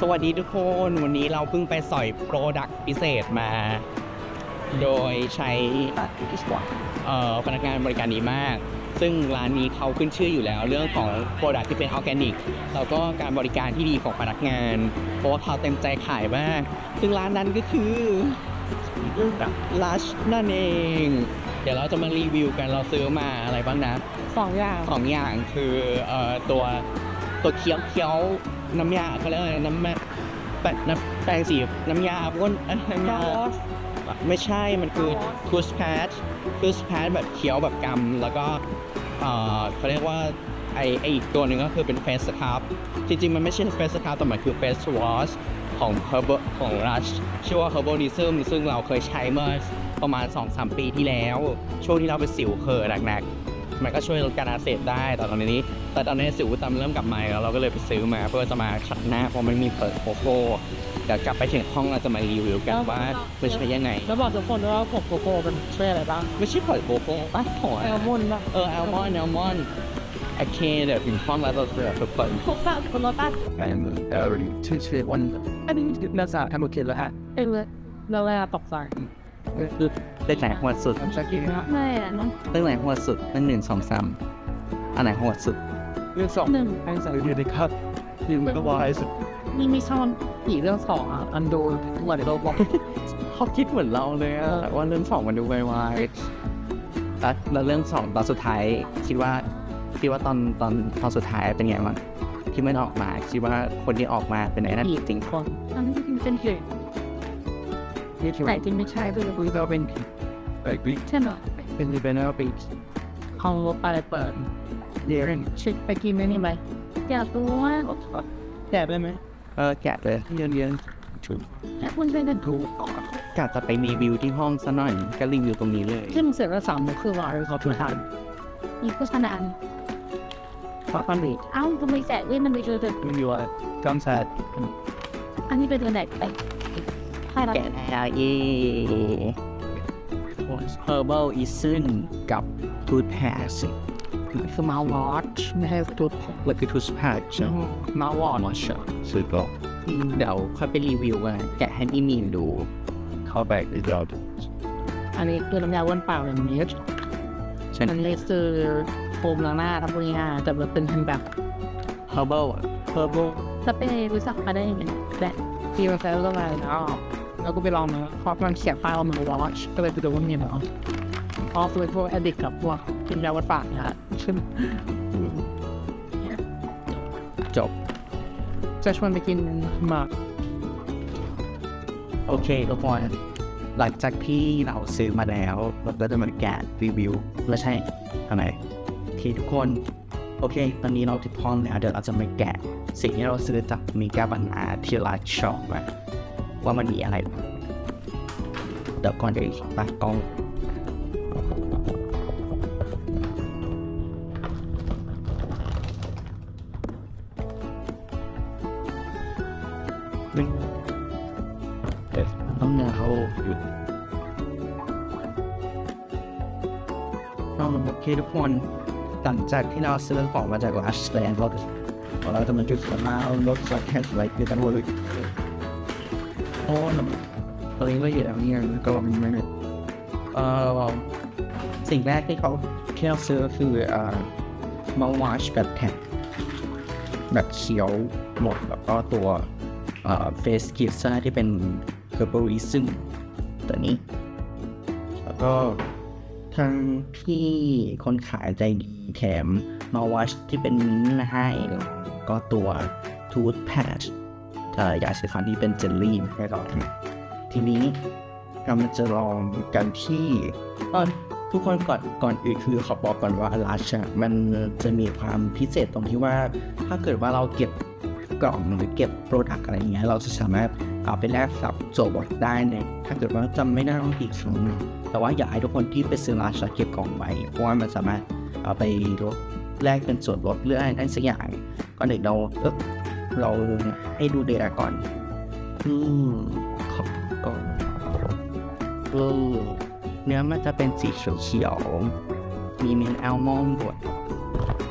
สวัสดีทุกคน วันนี้เราเพิ่งไปสอยโปรดักต์พิเศษมา โดยใช้เอ่อพนักงานบริการดีมาก ซึ่งร้านนี้เขาขึ้นชื่ออยู่แล้วเรื่องของโปรดักต์ที่เป็นออร์แกนิก แล้วก็การบริการที่ดีของพนักงาน เพราะว่าเขาเต็มใจขายมาก ซึ่งร้านนั้นก็คือลัชนั่นเอง เดี๋ยวเราจะมารีวิวกัน เราซื้อมาอะไรบ้างนะสองอย่างสองอย่างคือเอ่อตัว ตัวเคี้ยวเคี้ยวน้ำยาเขาเรียกอะไรน้ำแม่แปะน้ำแปรงสีน้ำยาพ่นน้ำยาไม่ใช่มันคือทูสแพดทูสแพดแบบเคี้ยวแบบกำแล้วก็เออเขาเรียกว่าไอไออีกตัวหนึ่งก็คือเป็นเฟสครับจริงๆ มันไม่ใช่เฟสครับแต่มันคือเฟสวอชของ Herbal ของ Rush ชื่อว่า Herbolism ซึ่งเราเคยใช้เมื่อประมาณ 2-3 ปีที่แล้ว ช่วงที่เราเป็นสิวเคอหนักๆ มันก็ช่วยลดการอักเสบได้แต่ตอนนี้ แต่ตอนนี้สิวตามเริ่มกลับมาแล้วเราก็เลยไปซื้อมาเพื่อจะมาขัดหน้าเพราะมันมีเปิดโกโก้เดี๋ยวกลับไปถึงห้องเราจะมารีวิวกันว่ามันใช้ยังไงแล้วบอกทุกคนด้วยว่าผมโกโก้เป็นช่วยอะไรบ้างไม่ใช่เปิดโกโก้ป่ะถอยแอลมอนด์ป่ะเออแอลมอนด์แอลมอนด์โอเคเดี๋ยวถึงห้องแล้วเราจะเปิดเปิดพวกฝากคนรถป้าเออชื่อชื่อวันอันนี้น่าจะทำโอเคแล้วฮะเอ้ยเลยแล้วเวลาตกใจคือ เล่นไหนหัวสุดจะกินนะไม่อะน้องเล่นไหนหัวสุดเล่นหนึ่งสองสามอันไหนหัวสุดเรื่องสองหนึ่งแองใส่อยู่ในคัพยิงก็วายสุดนี่ไม่ชอบผีเรื่องสองอะอันโดนทุกวันเดี๋ยวเราบอกเขาคิดเหมือนเราเลยอะว่าเรื่องสองมันดูไวๆแล้วแล้วเรื่องสองตอนสุดท้ายคิดว่าคิดว่าตอนตอนตอนสุดท้ายเป็นไงบ้างที่มันออกมาคิดว่าคนที่ออกมาเป็นไหนนั่นผีจริงคนอันนี้เป็นเหตุ นี่คือแต่จริงไม่ใช่ด้วยคุยเราเป็นผีไอ้บิ๊กใช่ไหมเป็นรีเบนเนอร์ปีห้องรถไปเปิดเดี๋ยวเช็คไปกินได้นี่ไหมอยากรู้ว่าแกะได้ไหมเออแกะเลยเรียนเรียนถูกถ้าคุณเป็นกันถูกกะจะไปรีวิวที่ห้องซะหน่อยก็รีวิวตรงนี้เลยที่มันเสร็จแล้วสามโมงครึ่งเราเขาถูกทานมีโฆษณาเพราะตอนนี้เอ้าทำไมแจกเว้ยมันไปเจอเด็กมันอยู่อะกำแสดอันนี้ไปเจอเด็กไป ใครเรา แกะแล้วเย่ herbal i s m กับ toothpaste คือมาวอชไม่ให้ตัวแล้วคือ toothpaste ใช่ไหมมาวอชมอชซื้อก็เดี๋ยวค่อยไปรีวิวกันแกะให้พี่มีนดู เข้าไปอีกรอบอันนี้คือน้ำยาว้วนเปล่าอย่างนี้เช่นอันนี้คือโฟมล้างหน้าทำง่ายๆแต่มันเป็นแบบ herbal อะ herbal จะเป็นรู้จักมาได้ยังไงแบบที่มันใช้แล้วมาแล้ว แล้วก็ไปลองมาเพราะมันเขียนป้ายว่ามันวอชก็เลยไปดูว่ามีเนาะพอเป็นพวกแอดดิกกับพวกกินยาวัดปากนะฮะซึ่งจบ จะชวนไปกินหมากโอเคทุกคนหลังจากที่เราซื้อมาแล้วเราก็จะมาแกะรีวิวแล้วใช่อะไรโอเคทุกคน โอเค ตอนนี้เราถึงห้องแล้วเดี๋ยวเราจะมาแกะ สิ่งที่เราซื้อจากมีกาบันอาที่ร้านช็อปอะ ว่ามันมีอะไร เดี๋ยวก่อนจะตั้งกล้องหนึ่งเด็ดต้องเนื้อเขาหยุดโอเคทุกคนหลังจากที่เราซื้อของมาจากร้านสแตนเราเราจะมาจุดสมาเอารถสแตนไว้คือกันวนเลย โอ้ตอนนี้ก็อยู่แล้วนี่ก็มีไม่ได้เอ่อสิ่งแรกที่เขาแค่ซื้อคือเอ่อมาวาชแบบแท็กแบบเขียวหมดแล้วก็ตัวเฟสกิฟซ่าที่เป็น herbalism ตัวนี้ แล้วก็ทางพี่คนขายใจดีแถมมาวัชที่เป็นมิ้นท์ให้ก็ตัว tooth patch เอ่อ ยาสีฟันที่เป็นเจลลี่มาให้เราทีนี้เรามาจะลองกันที่ทุกคนก่อนก่อนอื่นคือขอบอกก่อนว่าลัชมันจะมีความพิเศษตรงที่ว่า ถ้าเกิดว่าเราเก็บกล่องหรือเก็บโปรดักต์อะไรอย่างเงี้ยเราจะสามารถเอาไปแลกสับโจบทได้ในถ้าเกิดว่าจำไม่ได้ต้องกี่ครั้งแต่ว่าอยากให้ทุกคนที่ไปซื้อรานจะเก็บกล่องไว้เพราะว่ามันสามารถเอาไปลดแลกเป็นส่วนลดเรื่องอะไรสักอย่างก่อนอื่นเราเออเรา ให้ดูเดทก่อนอืมขอบก่อนเออเนื้อมันจะเป็นสีเขียวๆมีเมนแอลมอนด์บด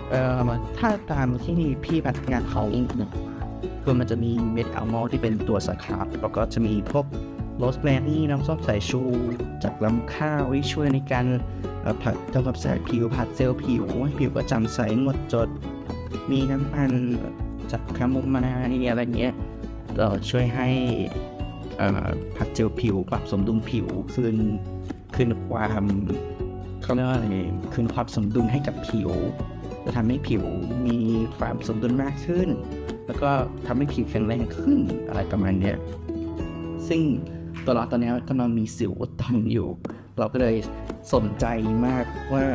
เอ่อถ้าตามที่พี่พนักงานเขาเองเนี่ยคือมันจะมีเม็ดอัลมอนด์ที่เป็นตัวสครับแล้วก็จะมีพวกโรสแมรี่น้ำส้มสายชู จากลำข้าวที่ช่วยในการผัดทำความสะอาดผิวผัดเซลล์ผิวให้ผิวก็จำใสหมดจด มีน้ำมัน จากคาโมไมล์อะไรเงี้ยเอ่อช่วยให้ผัดเจลผิวปรับสมดุลผิวคืนคืนความเขาเรียกว่าอะไรคืนความสมดุลให้กับผิว จะทำให้ผิวมีความสมดุลมากขึ้น แล้วก็ทำให้ผิวแข็งแรงขึ้นอะไรประมาณเนี้ยซึ่งตัวเราตอนนี้กำลังมีสิวตันอยู่ เราก็เลยสนใจมากว่า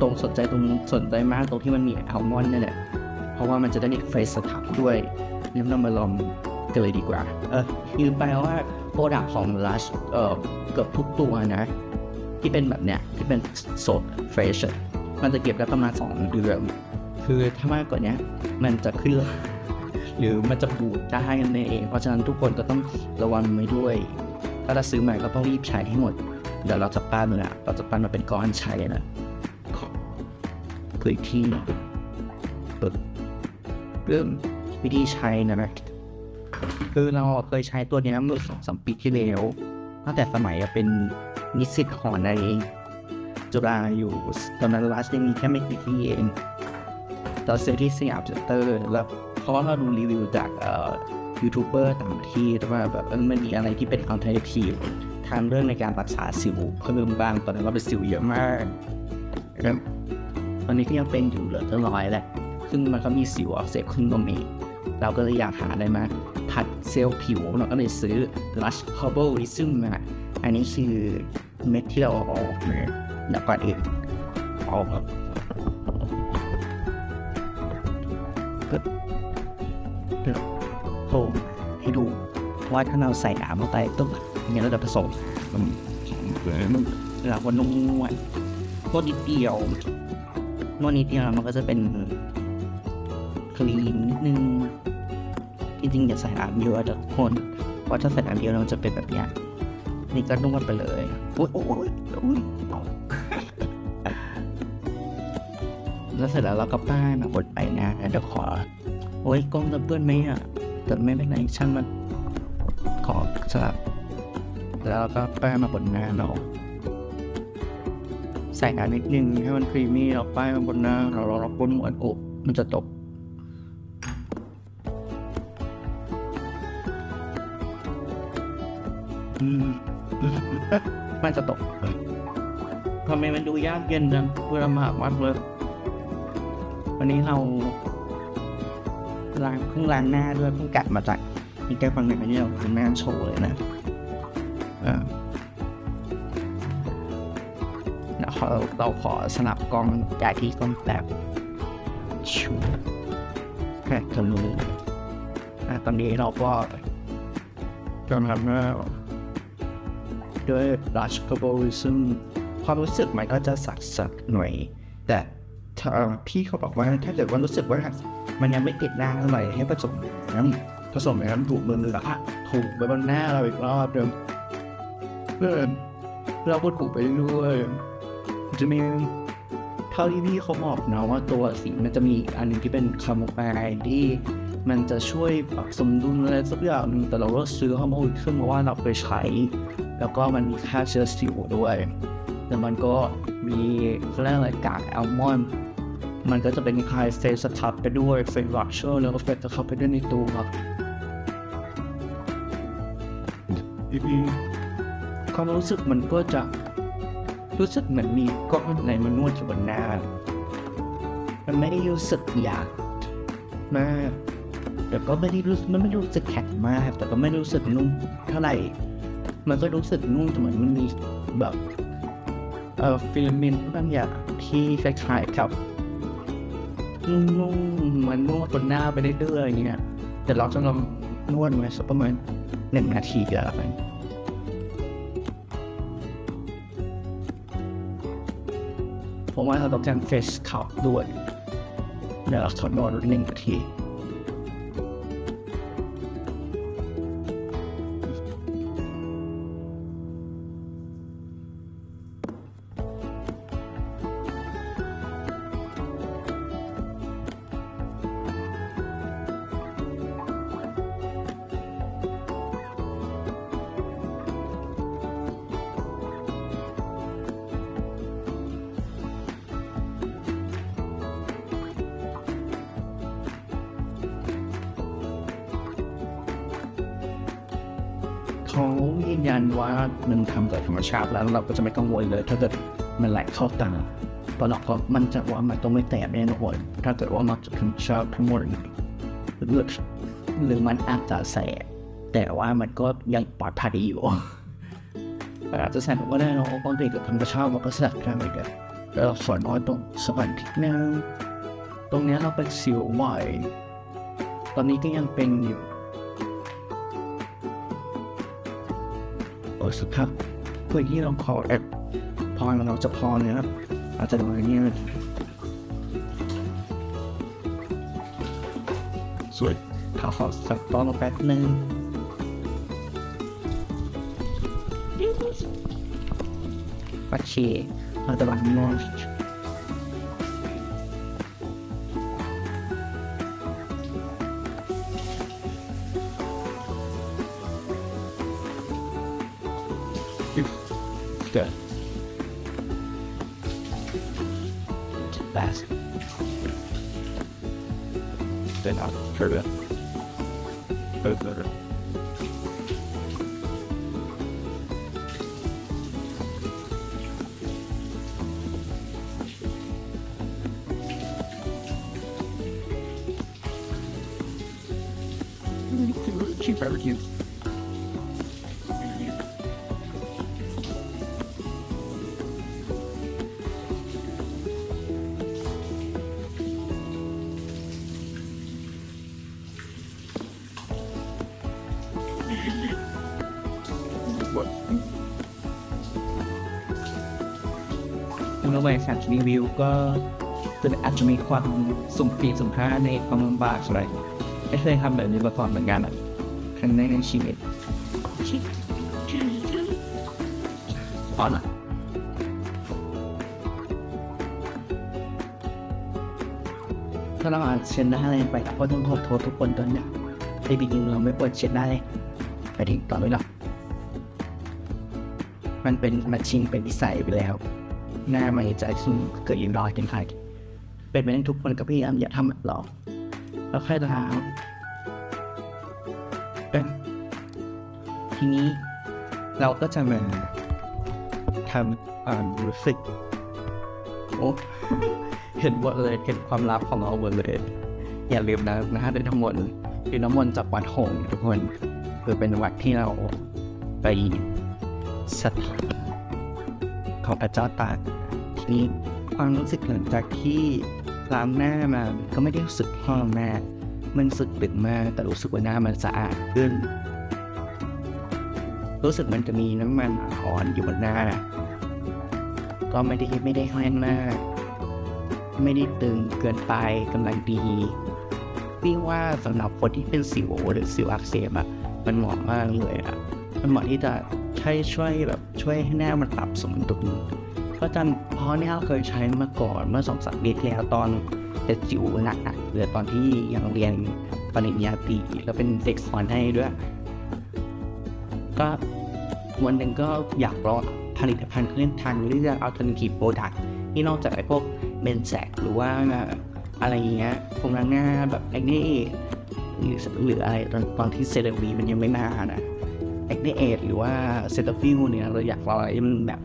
ตรงสนใจตรงสนใจมากตรงที่มันมีอัลมอนด์นี่แหละ เพราะว่ามันจะได้เฟสสครับด้วยงั้นมลองกันเลยดีกว่า เออยืมไปว่าโปรดักของ Lush เออเกือบทุกตัวนะ ที่เป็นแบบเนี้ยที่เป็นสดเฟรชมันจะเก็บได้ประมาณ 2 เดือน คือถ้ามากกว่านี้มันจะขึ้นหรือมันจะบูดได้นั่นเอง เพราะฉะนั้นทุกคนก็ต้องระวังไว้ด้วย ถ้าเราซื้อใหม่ก็ต้องรีบใช้ให้หมด เดี๋ยวเราจะปั้นมันะเราจะปั้นมาเป็นก้อนใช้นะคืออีกที่ เรื่องวิธีใช้นะนะคือเราเคยใช้ตัวนี้เมื่อสองสามปีที่แล้วตั้งแต่สมัยเป็นนิสิตหอในจุฬาอยู่ตอนนั้นรัสยังมีแค่ไม่กี่ที่เองเราซื้อที่สยามเซ็นเตอร์แล้วเพราะว่าเราดูรีวิวจากยูทูบเบอร์ต่างประเทศว่าแบบมันมีอะไรที่เป็นอัลเทอร์เนทีฟทางเรื่องในการรักษาสิวเพิ่มบ้างตอนนั้นเราเป็นสิวเยอะมากตอนนี้ก็ยังเป็นอยู่เหลือจะน้อยแหละ ซึ่งมันก็มีสิวอักเสบขึ้นตรงนี้เราก็เลยอยากหาอะไรมาผัดเซลล์ผิว เราก็เลยซื้อ Lush Herbal Wisdom มาอันนี้คือเม็ดที่เราเอาออกมาเดี๋ยวก่อนอื่นเอาครับก็เดี๋ยวโผล่ให้ดูว่าถ้าเราใส่น้ำลงไปต้องอย่างนี้เราจะผสมมันมันเราก็นวดนวดนิดเดียว นวดนิดเดียวมันก็จะเป็น คลีนนิดนึง จริงๆอย่าใส่น้ำเยอะทุกคนเพราะถ้าใส่น้ำเยอะมันจะเป็นแบบนี้นี่ก็นวดไปเลยโอ้ยโอ้ยโอ้ยแล้วเสร็จแล้วเราก็ป้ายมาบดไปนะเดี๋ยวขอ โอ้ยกล้องจะเปื้อนไหมอะแต่ไม่เป็นไรช่างมันขอสลับแล้วเราก็ป้ายมาบนหน้าเราใส่น้ำนิดนึงให้มันครีมมี่เราป้ายมาบนหน้าเราเราเราบนหัวอกมันจะตก มันจะตกทำไมมันดูยากเย็นจังเพื่อมากมาเลยวันนี้เราล้างเพิ่งล้างหน้าด้วยเพิ่งกัดมาจากมีแก้ฟังหนึ่งอันนี้เราเป็นหน้าโชว์เลยนะเออเดี๋ยวเราขอสนับกล้องจากที่กล้องแบบชูแค่ทะลุอะตอนนี้เราก็กำลังว่า ด้วย Rush c a r b o r i s m ความรู้สึกมันก็จะสักสักหน่อย แต่พี่เขาบอกว่าถ้าเกิดว่ารู้สึกว่า มันยังไม่ติดหน้าเท่าไหร่ให้ผสมน้ำผสมน้ำถูกมือแล้วก็ถูกไปบนหน้าเราอีกรอบเดิมเพื่อเราก็ถูกไปเรื่อยจะมีเท่าที่พี่เขาบอกนะว่าตัวสีมันจะมีอันหนึงที่เป็นคาโมไมล์ที่มันจะช่วยปรับสมดุลอะไรสักอย่างหนึ่งแต่เราก็ซื้อเข้ามาขึ้นเพราว่าเราไปใช้ แล้วก็มันมีค่าเชื้อสิวด้วยแต่มันก็มีเขาเรียกอะไรกากแอลมอนด์มันก็จะเป็นคลายเฟสทับไปด้วยเฟสวัชเชอร์แล้วก็เฟสทับไปด้วยในตัวความรู้สึกมันก็จะรู้สึกเหมือนมีก้อนอะไรมานวดอยู่บนหน้า มันไม่ได้รู้สึกอยากมาก แต่ก็ไม่ได้รู้สึกมันไม่ได้รู้สึกแข็งมาก แต่ก็ไม่ได้รู้สึกนุ่มเท่าไหร่ มันก็รู้สึกนุ่มแต่เหมือนมันมีแบบเอ่อฟิลาเมนบางอย่างที่คล้ายๆกับนุ่มๆมันนวดบนหน้าไปเรื่อยๆอย่างเงี้ยแต่เราจะลองนวดไว้สักประมาณหนึ่งนาทีเดียวกันผมว่าเราต้องการเฟสเขาด้วยเดี๋ยวเราทดนวดหนึ่งนาที เขายืนยันว่ามันทำจากธรรมชาติแล้วเราก็จะไม่กังวลเลย ถ้าเกิดมันไหลเข้าตาตอนเราก็มันจะว่ามันต้องไม่แตกแน่นอนถ้าเกิดว่ามันจะธรรมชาติทั้งหมดหรือหรือมันอาจจะแสบแต่ว่ามันก็ยังปลอดภัยอยู่อาจจะแสบก็ได้เนอะบางทีกับธรรมชาติมันก็แสบได้เหมือนกันแล้วส่วนน้อยตรงสวรรค์ที่นึงตรงนี้เราเป็นสิวไหวตอนนี้ก็ยังเป็นอยู่ โอ้ยสุดครับเพื่อที่เราขอแอบพอเราจะพอเนี่ยครับอาจจะโดนอย่างนี้นะสวยเขาขอสักตอนแป๊บนึงปัดเชเราจะบังนอน Last. Then I'll turn it. เมื่อไปแข่งรีวิวก็คืออาจจะมีความสุ่มปีสุ่มห้าในความลำบากอะไรไม่เคยทำแบบนี้มาก่อนเหมือนกันอะครั้งแรกในชีวิตพอหน่อยถ้าเราอ่านเช็ดหน้าอะไรไปก็ต้องขอโทษทุกคนตอนนี้ในจริงเราไม่ควรเช็ดหน้าเลยไปถึงต่อเลยหรอกมันเป็นมาชิงเป็นนิสัยไปแล้ว หน้าไม่ใจซึ่งเกิดยินรอยกันใครเป็นไปได้ทุกคนก็พยายามอย่าทำแบบหรอกแล้วแค่ถามเอ้ยทีนี้เราก็จะมาทำความรู้สึกโอ้เห็นหมดเลยเห็นความลับของเราหมดเลยอย่าลืมนะนะฮะในทั้งหมดคือน้ำมนต์จากวัดหงส์ทุกคน คือเป็นวัดที่เราไปสถาน ของพระเจ้าตากทีนี้ความรู้สึกหลังจากที่ล้างหน้ามาก็ไม่ได้รู้สึกห้องมามันสึกดึกมากแต่รู้สึกว่าหน้ามันสะอาดขึ้น รู้สึกมันจะมีน้ำมันอ่อนอยู่บนหน้าก็ไม่ได้ไม่ได้แห้งมาก ไม่ได้ตึงเกินไปกำลังดีพี่ว่าสำหรับคนที่เป็นสิวหรือสิวอักเสบอะมันเหมาะมากเลยอะมันเหมาะที่จะ ใช้ช่วยแบบช่วยให้หน้ามันปรับสมดุลก็จำเพราะเนี่ยเคยใช้มาก่อนเมื่อสองสามปีที่แล้วตอนเป็นสิวหนักๆหรือตอนที่ยังเรียนปริญญาตรีแล้วเป็นเด็กสอนให้ด้วย ก็วันหนึ่งก็อยากลองผลิตภัณฑ์เครื่องทางเลือก alternative product ที่นอกจากไอ้พวกเบนแซกหรือว่าอะไรอย่างเงี้ยพวกนั้นหน้าแบบไอ้นี่หรืออะไรตอนตอนที่เซเลบีมันยังไม่มานะ ไอ้นี่เอหรือว่าเซตฟิลเนี่ยเราอยากลองอะไรที่มันแบบ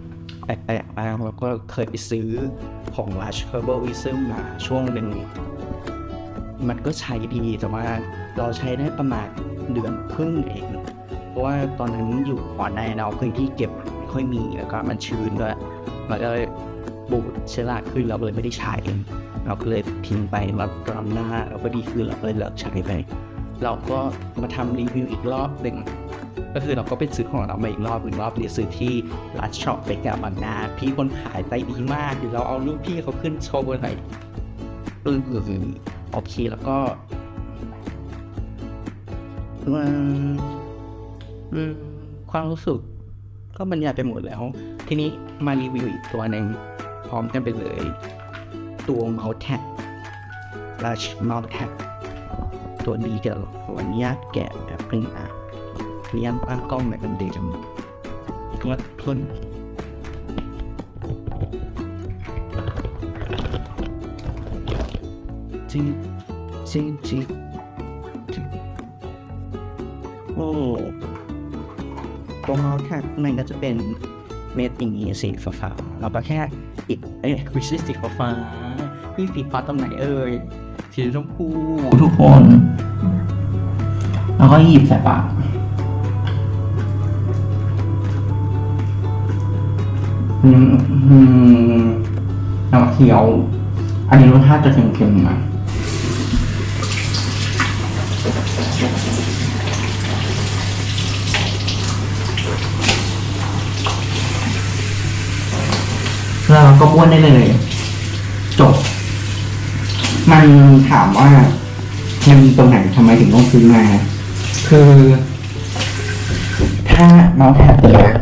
แปลกๆบ้างแล้วก็เคยไปซื้อของ Lush Herbalism มาช่วงหนึ่งมันก็ใช้ดีแต่ว่าเราใช้ได้ประมาณเดือนครึ่งเอง เพราะว่าตอนนั้นอยู่หอนในเราพื้นที่เก็บไม่ค่อยมีแล้วก็มันชื้นด้วยมันก็เลยบูดเชื้อราขึ้นเราเลยไม่ได้ใช้ เราก็เลยทิ้งไปมากรำหน้าเราก็ดีขึ้นเราก็เลยเลิกใช้ไป เราก็มาทำรีวิวอีกรอบหนึ่ง ก็คือเราก็ไปซื้อของเรามาอีกรอบอีกรอบเดี๋ยซื้อที่ร้านช็อปไปกับบางนาพี่คนขายใจดีมากเดี๋ยวเราเอารูปพี่เขาขึ้นโชว์บนหนปึ้งโอเคแล้วก็อืมความรู้สึกก็บรรยายไปหมดแล้ว ทีนี้มารีวิวอีกตัวหนึ่งพร้อมกันไปเลย ตัว m o u t t a g Large m o u t t a g ตัวนี้เดี๋ยววันนี้แกะแบบนึงอะ เรียนตั้งกล้องแบบเป็นเดจังก็พ่นจริงจริงจริงโอ้ตัวเมาแท็บข้างในก็จะเป็นเม็ดอย่างนี้สีฟ้าๆเราก็แค่อิดเอ้ยวิชิสีฟ้าๆพี่สีฟ้าตรงไหนเอ่ยสีชมพูทุกคน แล้วก็หยิบใส่ปาก อืมอืมน้ำเขียว อันนี้รสชาติจะเค็มๆนะแล้วเราก็บ้วนได้เลย จบ มันถามว่ามันมีตรงไหนทำไมถึงต้องซื้อมาคือ ถ้าเมาส์แท็บเนี่ย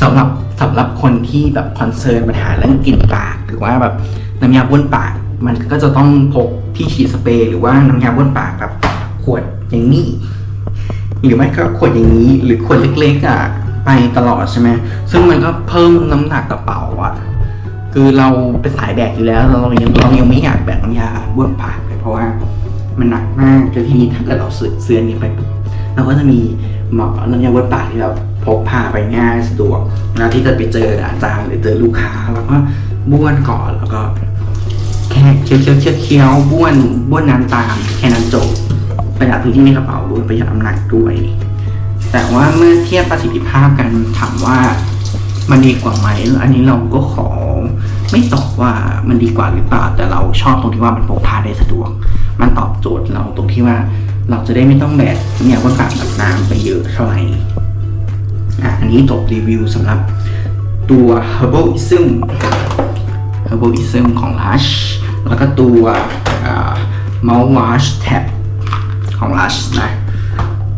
สำหรับ สำหรับคนที่แบบคอนเซิร์นปัญหาเรื่องกลิ่นปากหรือว่าแบบน้ำยาบ้วนปาก มันก็จะต้องพกที่ฉีดสเปรย์หรือว่าน้ำยาบ้วนปากแบบขวดอย่างนี้ หรือไม่ก็ขวดอย่างนี้ หรือขวดเล็กๆอะไปตลอดใช่ไหมซึ่งมันก็เพิ่มน้ำหนักกระเป๋าอะคือเราเป็นสายแบกอยู่แล้วเรายังเรายังไม่อยากแบกน้ำยาบ้วนปากเลยเพราะว่ามันหนักมากแล้วทีนี้ถ้าเกิดเราซื้อซื้อนี้ไปเราก็จะมี เหมอน้ำยาบ้วนปาที่แบบพกพาไปง่ายสะดวกนะที่จะไปเจออาจารย์หรือเจอลูกค้าแล้วก็บ้วนก่อนแล้วก็แค่เคี้ยวเคี้ยวเคี้ยวเคี้ยวบ้วนบ้วนน้ำตามแค่นั้นจบประหยัดพื้นที่ในกระเป๋าด้วยประหยัดน้ำหนักด้วย แต่ว่าเมื่อเทียบประสิทธิภาพกันถามว่ามันดีกว่าไหม อันนี้เราก็ขอไม่ตอบว่ามันดีกว่าหรือเปล่า แต่เราชอบตรงที่ว่ามันพกพาได้สะดวก มันตอบโจทย์เราตรงที่ว่า เราจะได้ไม่ต้องแบกเนี่ยว่าปากกับน้ำไปเยอะเท่าไหร่อะอันนี้จบรีวิวสำหรับตัว Herbalism Herbalism ของ Lush แล้วก็ตัวอ่า Mouthwash Tab ของ Lush นะ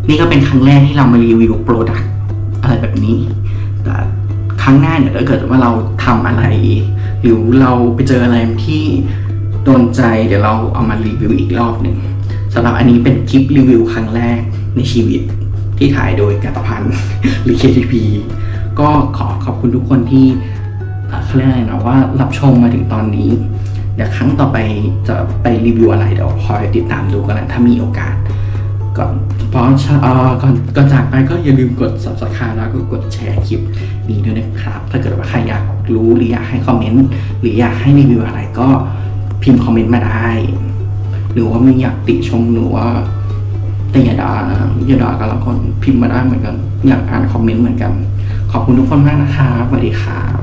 นี่ก็เป็นครั้งแรกที่เรามารีวิวโปรดักต์อะไรแบบนี้ แต่ครั้งหน้าเนี่ยถ้าเกิดว่าเราทำอะไร หรือเราไปเจออะไรที่โดนใจเดี๋ยวเราเอามารีวิวอีกรอบหนึ่ง สำหรับอันนี้เป็นคลิปรีวิวครั้งแรกในชีวิตที่ถ่ายโดยกัตพันธ์หรือ KTP ก็ขอขอบคุณทุกคนที่เขาเรียกอะไรนะว่ารับชมมาถึงตอนนี้ เดี๋ยวครั้งต่อไปจะไปรีวิวอะไรเดี๋ยวคอยติดตามดูกันนะถ้ามีโอกาส ก่อนพราะเอ่อก่อนก่อนจากไปก็อย่าลืมกด subscribe แล้วก็กดแชร์คลิปนี้ด้วยนะครับ ถ้าเกิดว่าใครอยากรู้หรืออยากให้คอมเมนต์หรืออยากให้รีวิวอะไรก็พิมพ์คอมเมนต์มาได้ หรือว่าไม่อยากติชมหรือว่าแต่อย่าด่านะอย่าด่ากันละคนพิมพ์มาได้เหมือนกัน อยากอ่านคอมเมนต์เหมือนกัน ขอบคุณทุกคนมากนะครับสวัสดีครับ